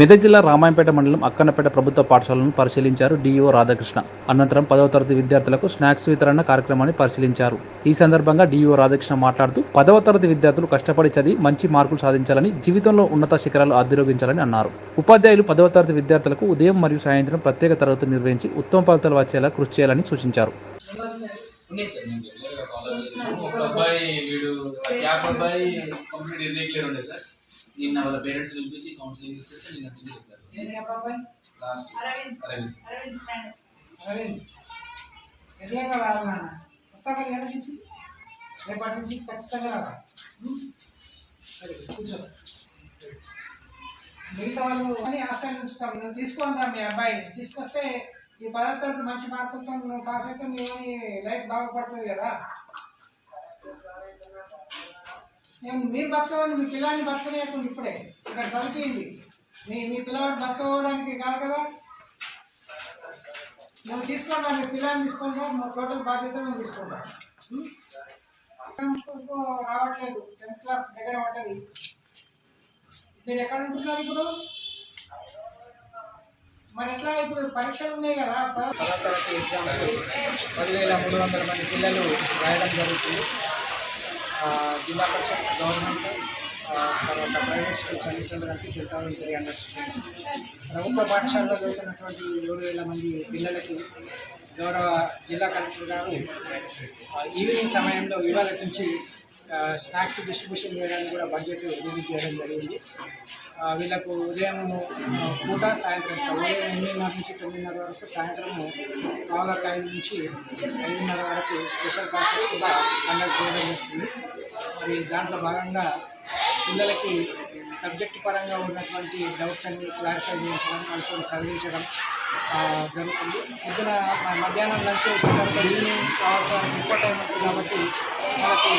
మెదక్ జిల్లా రామాయంపేట మండలం అక్కన్నపేట ప్రభుత్వ పాఠశాలను పరిశీలించారు డీఈఓ రాధాకృష్ణ. అనంతరం పదవ తరగతి విద్యార్థులకు స్నాక్స్ వితరణ కార్యక్రమాన్ని పరిశీలించారు. ఈ సందర్భంగా డీఈఓ రాధాకృష్ణ మాట్లాడుతూ పదవ తరగతి విద్యార్థులు కష్టపడి చదివి మంచి మార్కులు సాధించాలని జీవితంలో ఉన్నత శిఖరాలు అధిరోగించాలని అన్నారు. ఉపాధ్యాయులు పదవ తరగతి విద్యార్థులకు ఉదయం మరియు సాయంత్రం ప్రత్యేక తరగతులు నిర్వహించి ఉత్తమ ఫలితాలు వచ్చేలా కృషి చేయాలని సూచించారు. సార్ అబ్బాయి వీడు అబ్బాయి కంప్లీట్ ఇర్రెగ్యులర్ ఉండే సార్. నిన్న వాళ్ళ పేరెంట్స్ పిలిపించి కౌన్సిలింగ్ ఇచ్చేస్తే నిన్న టీచర్ చెప్పారు అబ్బాయి లాస్ట్ అరవింద్. అరవింద్. అరవింద్ స్టాండ్ అరవింద్. ఎట్లా రావాలి నాన్న? వస్తావా ఎక్కడ నుంచి? రేపటి నుంచి ఖచ్చితంగా రావాలి కూర్చో. మిగతా వాళ్ళు అని ఆచార్య ఉంచుతాం నువ్వు తీసుకొని రా మీ అబ్బాయిని. తీసుకొస్తే ఈ పదో తరగతి మంచి మార్కులతో నువ్వు పాస్ అయితే మీ లైఫ్ బాగుపడుతుంది కదా. మేము మీరు బతకవాలి మీ పిల్లాన్ని లేకుండా ఇప్పుడే. ఇక్కడ చదివింది మీ మీ పిల్లవాడు బతకపోవడానికి కాదు కదా? నువ్వు తీసుకుంటాం మీ పిల్లల్ని తీసుకుంటాం మా టోటల్ బాధ్యత మేము తీసుకుంటాం. రావట్లేదు. టెన్త్ క్లాస్ దగ్గర పడ్డది. మీరు ఎక్కడ ఉంటున్నారు ఇప్పుడు? మరి ఎట్లా ఇప్పుడు పరీక్షలు ఉన్నాయి కదా? పదో తరగతి ఎగ్జామ్స్ పదివేల మూడు వందల మంది పిల్లలు రాయడం జరుగుతుంది. జిల్లా పరిషత్ గవర్నమెంట్ తర్వాత ప్రైవేట్ స్కూల్స్ అన్నింటిలో కలిపి two thousand three hundred students. ప్రభుత్వ పాఠశాలలో చదువుతున్నటువంటి ఏడు వేల మంది పిల్లలకి గౌరవ జిల్లా కలెక్టర్ గారు ఈవినింగ్ సమయంలో ఇవాళ నుంచి స్నాక్స్ డిస్ట్రిబ్యూషన్ చేయడానికి కూడా బడ్జెట్ రిలీజ్ చేయడం జరిగింది వీళ్ళకు ఉదయం పూట సాయంత్రం ఉదయం ఎనిమిదిన్నర నుంచి తొమ్మిదిన్నర వరకు సాయంత్రం నాలుగు ఐదు నుంచి ఐదున్నర వరకు స్పెషల్ క్లాసెస్ కూడా కండక్ట్ చేయడం జరుగుతుంది. మరి దాంట్లో భాగంగా పిల్లలకి సబ్జెక్ట్ పరంగా ఉన్నటువంటి డౌట్స్ అన్ని క్లారిఫై చేయించడం వాళ్ళతో చదివించడం జరుగుతుంది. పొద్దున మధ్యాహ్నం లంచ్ చేసిన తర్వాత ఈవినింగ్ అవర్స్ ఎక్కువ టైం ఉంటుంది కాబట్టి వాళ్ళకి